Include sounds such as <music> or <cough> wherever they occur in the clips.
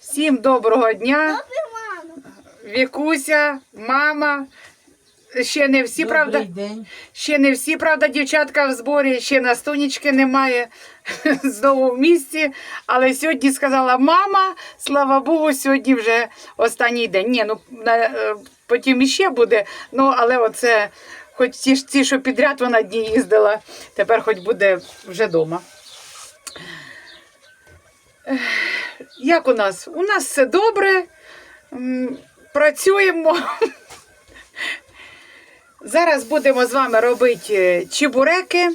Всім доброго дня. Вікуся, мама. Ще не всі, правда, день. ще не всі, правда, дівчатка в зборі, ще настунічки немає <laughs> знову в місті. Але сьогодні сказала мама, слава Богу, сьогодні вже останній день. Ні, ну е, потім іще буде. Ну, але оце, хоч ті, ті, що підряд вона дні їздила, тепер хоч буде вже вдома. Як у нас? У нас все добре. Працюємо. Зараз будемо з вами робити е, чебуреки.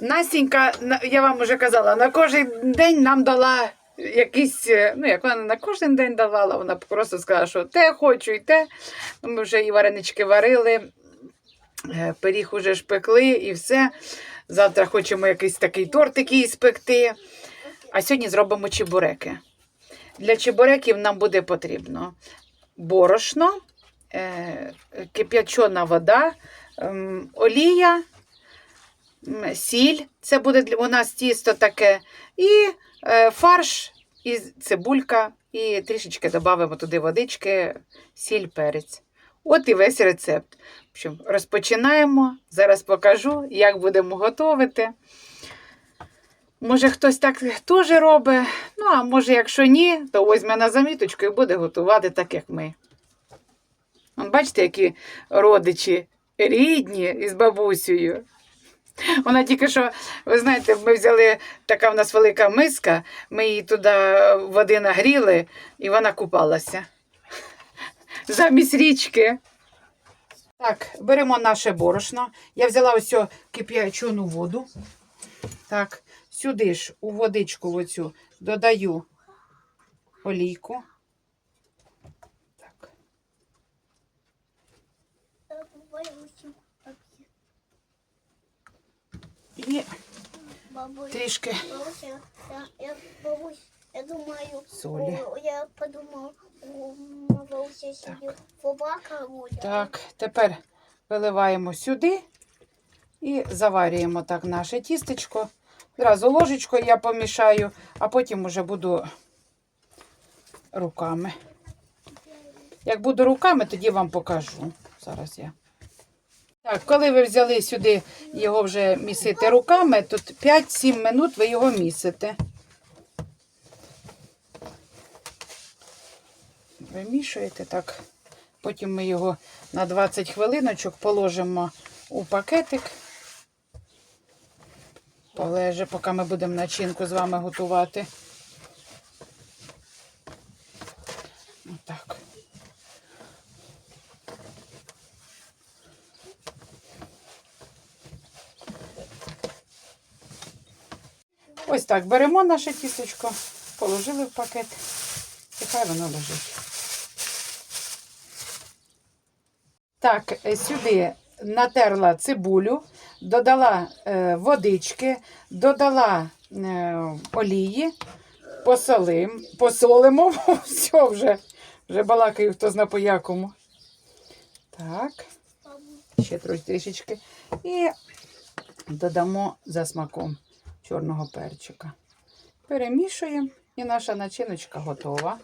Настінька, я вам вже казала, на кожен день нам дала якісь, е, ну як вона на кожен день давала, вона просто сказала, що те хочу і те. Ми вже і варенички варили, е, пиріг уже ж пекли і все. Завтра хочемо якийсь такий тортик їй спекти. А сьогодні зробимо чебуреки. Для чебуреків нам буде потрібно борошно, е, кип'ячена вода, ем, олія, сіль. Це буде у нас тісто таке, і е, фарш, і цибулька, і трішечки додамо туди водички, сіль, перець. От і весь рецепт. Розпочинаємо. Зараз покажу, як будемо готувати. Може, хтось так теж робить. Ну, а може, якщо ні, то візьме на заміточку і буде готувати так, як ми. Вон, бачите, які родичі рідні із бабусею. Вона тільки що, ви знаєте, ми взяли, така в нас велика миска, ми її туди води нагріли, і вона купалася. Замість річки. Так, беремо наше борошно. Я взяла ось цю кип'ячену воду. Так, сюди ж у водичку оцю додаю олійку. Так. І трішки я, думаю, Солі. о, я подумав, у собі собака буде. Так, тепер виливаємо сюди і заварюємо так наше тістечко. Зразу ложечкою я помішаю, а потім уже буду руками. Як буду руками, тоді вам покажу. Зараз я. Так, коли ви взяли сюди його вже місити руками, то 5-7 минут ви його місите. Вимішуєте так. Потім ми його на 20 хвилиночок положимо у пакетик. Полеже, поки ми будемо начинку з вами готувати. Отак. Ось так беремо наше тістечко, положили в пакет і хай воно лежить. Так, е, сюди натерла цибулю, додала е, водички, додала е, олії, посолим, посолимо, <laughs> все вже, вже балакаю, хто зна по якому. Так, ще трішечки. І додамо за смаком чорного перчика. Перемішуємо і наша начиночка готова.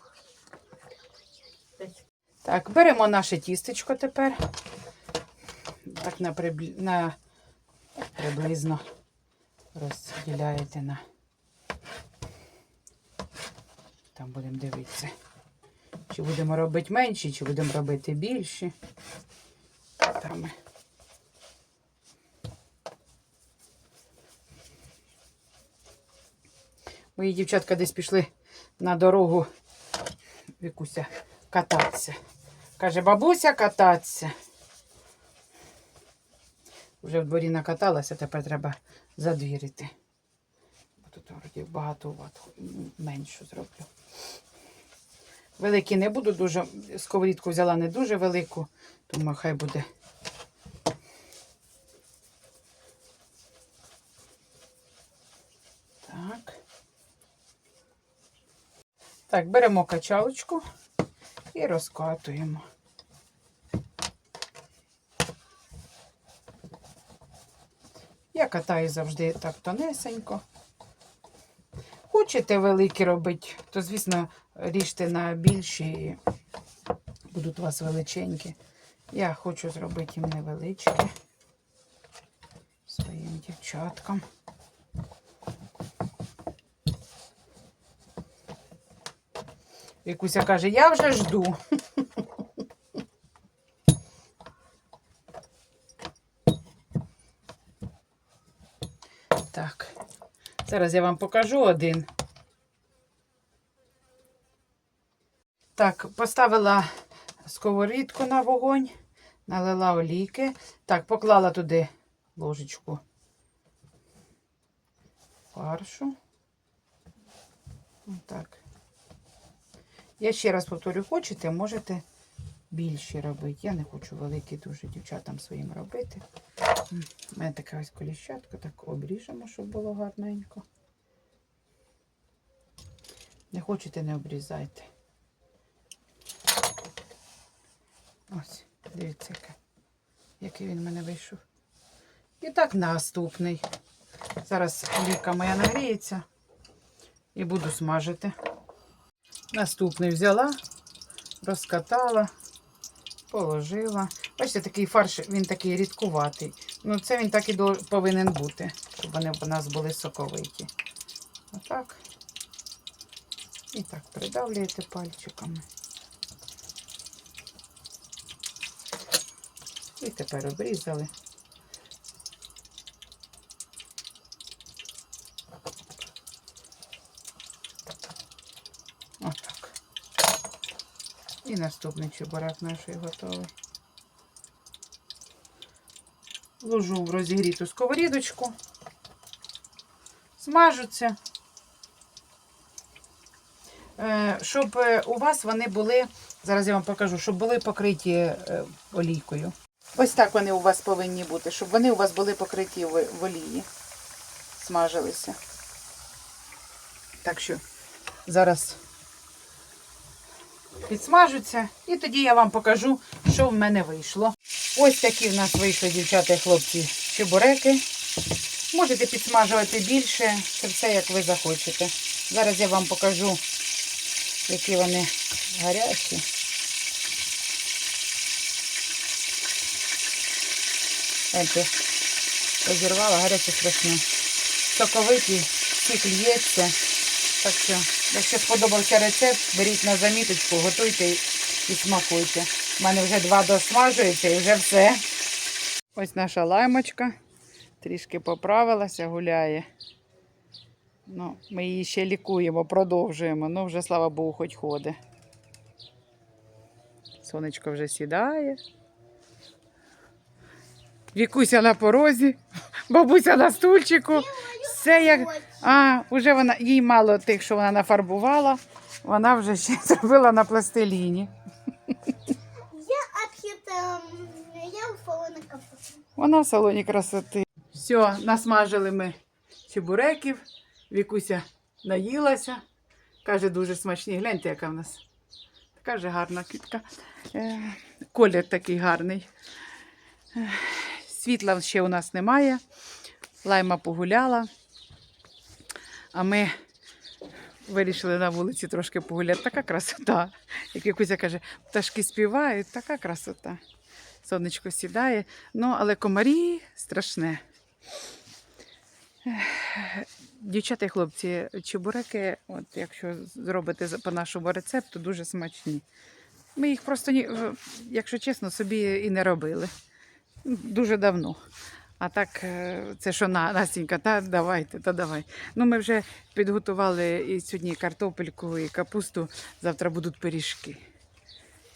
Так, беремо наше тістечко тепер. Так на, на приблизно розділяєте на. Там будемо дивитися. Чи будемо робити менші, чи будемо робити більші. Там. Мої дівчатка десь пішли на дорогу Вікуся кататися. Каже, бабуся кататися. Вже в дворі накаталася, тепер треба задвірити. Бо Тут вроді багато ват, меншу зроблю. Великі не буду дуже. Сковорідку взяла не дуже велику, тому хай буде. Так. Так, беремо качалочку і розкатуємо. Я катаю завжди так тонесенько. Хочете великі робити, то, звісно, ріжте на більші, і будуть у вас величенькі. Я хочу зробити їм невеличкі своїм дівчаткам. Вікуся каже, я вже жду. Так, зараз я вам покажу один. Так, поставила сковорідку на вогонь, налила олійки. Так, поклала туди ложечку фаршу. Отак. Я ще раз повторю, хочете, можете більші робити. Я не хочу великі дуже дівчатам своїм робити. У мене така ось коліщатка, так обріжемо, щоб було гарненько. Не хочете, не обрізайте. Ось, дивіться, який він в мене вийшов. І так наступний. Зараз олійка моя нагріється і буду смажити. Наступний взяла, розкатала, положила. Бачите, такий фарш, він такий рідкуватий. Ну, це він так і повинен бути, щоб вони в нас були соковиті. Отак. І так придавлюєте пальчиками. І тепер обрізали. І наступний чебурек наш готовий. Ложу в розігріту сковорідочку. Смажуться. Е, Щоб е, у вас вони були, зараз я вам покажу, щоб були покриті е, олійкою. Ось так вони у вас повинні бути, щоб вони у вас були покриті в олії. Смажилися. Так що зараз підсмажуться. І тоді я вам покажу, що в мене вийшло. Ось такі в нас вийшли, дівчата і хлопці, чебуреки. Можете підсмажувати більше, це все як ви захочете. Зараз я вам покажу, які вони гарячі. Ете, розірвала, гаряче страшно. Соковиті, сік л'ється. Так що, якщо сподобався рецепт, беріть на заміточку, готуйте і смакуйте. У мене вже два досмажуються і вже все. Ось наша лаймочка. Трішки поправилася, гуляє. Ну, ми її ще лікуємо, продовжуємо. Ну, вже, слава Богу, хоч ходить. Сонечко вже сідає. Вікуся на порозі, бабуся на стульчику. Все як. А, вже вона їй мало тих, що вона нафарбувала. Вона вже ще <laughs> зробила на пластиліні. Я. Вона в салоні красоти. Все, насмажили ми чебуреків. Вікуся наїлася. Каже, дуже смачні. Гляньте, яка в нас. Така же гарна квітка. Е, колір такий гарний. Е, Світла ще у нас немає. Лайма погуляла. А ми вирішили на вулиці трошки погуляти. Така красота. Як Вікуся каже, пташки співають, така красота. Сонечко сідає. Ну, але комарі страшне. Дівчата і хлопці, чебуреки, от якщо зробите за- по нашому рецепту, дуже смачні. Ми їх просто, якщо чесно, собі і не робили. Дуже давно. А так, е, це що на, Настенька, та давайте, та давай. Ну, ми вже підготували і сьогодні картопельку, і капусту. Завтра будуть пиріжки.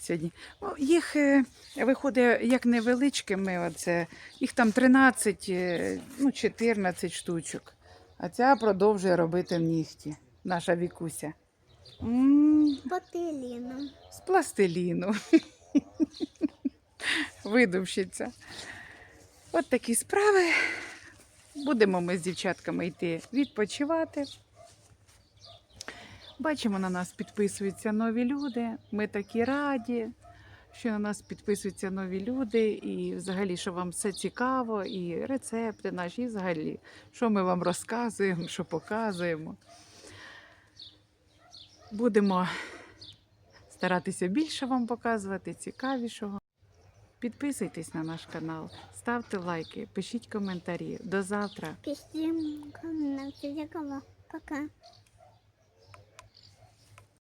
Сьогодні. Ну, їх е, виходить як невеличкими. Оце. Їх там 13, е, ну, 14 штучок. А ця продовжує робити нігті. Наша вікуся. м Бателина. з пластиліну. <laughs> Видувщиця. От такі справи. Будемо ми з дівчатками йти відпочивати. Бачимо, на нас підписуються нові люди. Ми такі раді, що на нас підписуються нові люди, і взагалі, що вам все цікаво, і рецепти наші, і взагалі, що ми вам розказуємо, що показуємо. Будемо старатися більше вам показувати, цікавішого. Підписуйтесь на наш канал, ставте лайки, пишіть коментарі. До завтра. Пишіть коментарі. Пока.